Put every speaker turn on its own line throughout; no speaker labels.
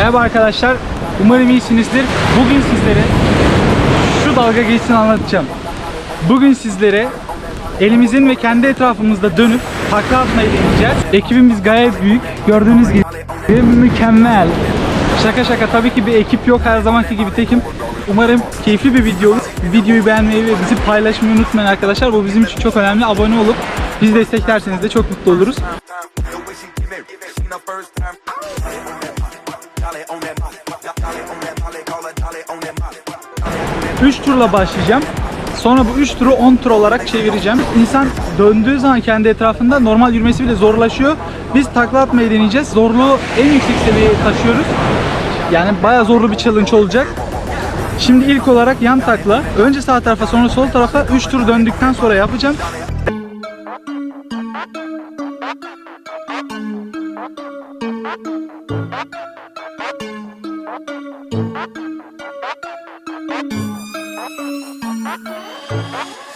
Merhaba arkadaşlar. Umarım iyisinizdir. Bugün sizlere şu dalga geçsin anlatacağım. Bugün sizlere elimizin ve kendi etrafımızda dönüp takla atmayı deneyeceğiz. Ekibimiz gayet büyük. Gördüğünüz gibi mükemmel. Şaka şaka tabii ki bir ekip yok her zamanki gibi tekim. Umarım keyifli bir video olur. Videoyu beğenmeyi ve bizi paylaşmayı unutmayın arkadaşlar. Bu bizim için çok önemli. Abone olup bizi desteklerseniz de çok mutlu oluruz. 3 turla başlayacağım. Sonra bu 3 turu 10 tur olarak çevireceğim. İnsan döndüğü zaman kendi etrafında normal yürümesi bile zorlaşıyor. Biz takla atmayı deneyeceğiz. Zorluğu en yüksek seviyeye taşıyoruz. Yani bayağı zorlu bir challenge olacak. Şimdi ilk olarak yan takla. Önce sağ tarafa sonra sol tarafa 3 tur döndükten sonra yapacağım. Thank you.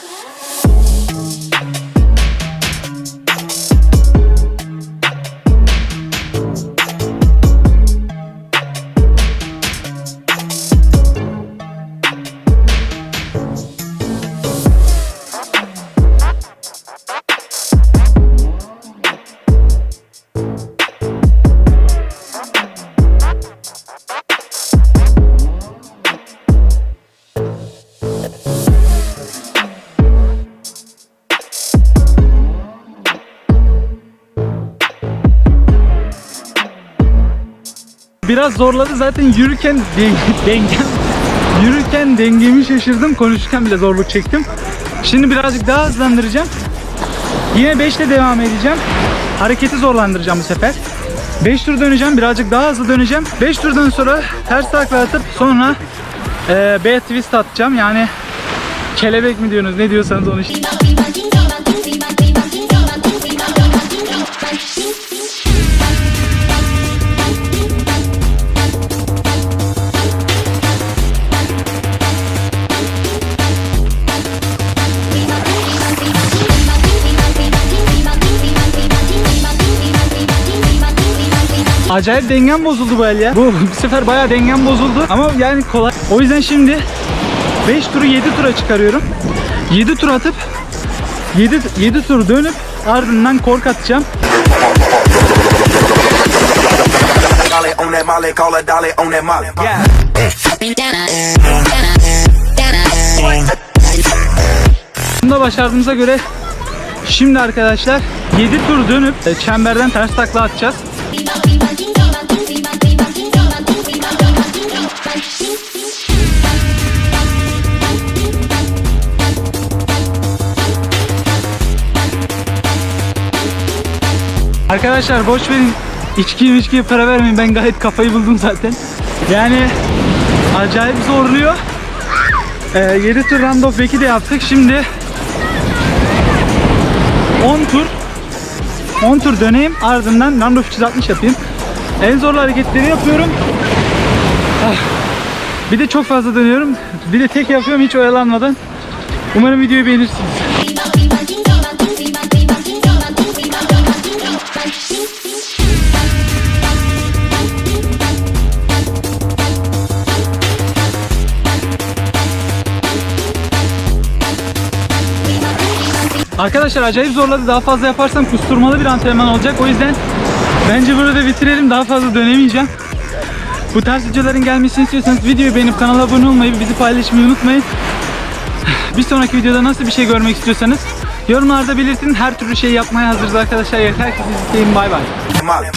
Biraz zorladı zaten yürürken de- dengem yürürken dengemi şaşırdım konuşurken bile zorluk çektim. Şimdi birazcık daha hızlandıracağım. Yine 5 ile devam edeceğim. Hareketi zorlandıracağım bu sefer. 5 tur döneceğim birazcık daha hızlı döneceğim. 5 turdan sonra ters takla atıp sonra e, B twist atacağım yani kelebek mi diyorsunuz ne diyorsanız onu işte. Acayip dengem bozuldu bu el ya. Bu, bu sefer bayağı dengem bozuldu ama yani kolay. O yüzden şimdi 5 turu 7 tura çıkarıyorum. 7 tur atıp 7 7 tur dönüp ardından kork atacağım. Bunu da başardığımıza göre şimdi arkadaşlar 7 tur dönüp e, çemberden ters takla atacağız. Arkadaşlar boş verin. İçkiye içkiye para vermeyin. Ben gayet kafayı buldum zaten. Yani acayip zorluyor. Ee, 7 tur round back'i de yaptık. Şimdi 10 tur 10 tur döneyim ardından of 360 yapayım. En zorlu hareketleri yapıyorum. Ah. Bir de çok fazla dönüyorum. Bir de tek yapıyorum hiç oyalanmadan. Umarım videoyu beğenirsiniz. Arkadaşlar acayip zorladı. Daha fazla yaparsam kusturmalı bir antrenman olacak. O yüzden bence burada bitirelim. Daha fazla dönemeyeceğim. Bu tarz videoların gelmesini istiyorsanız videoyu beğenip kanala abone olmayı, bizi paylaşmayı unutmayın. Bir sonraki videoda nasıl bir şey görmek istiyorsanız yorumlarda belirtin. Her türlü şey yapmaya hazırız arkadaşlar. Yeter ki siz isteyin. Bay bay.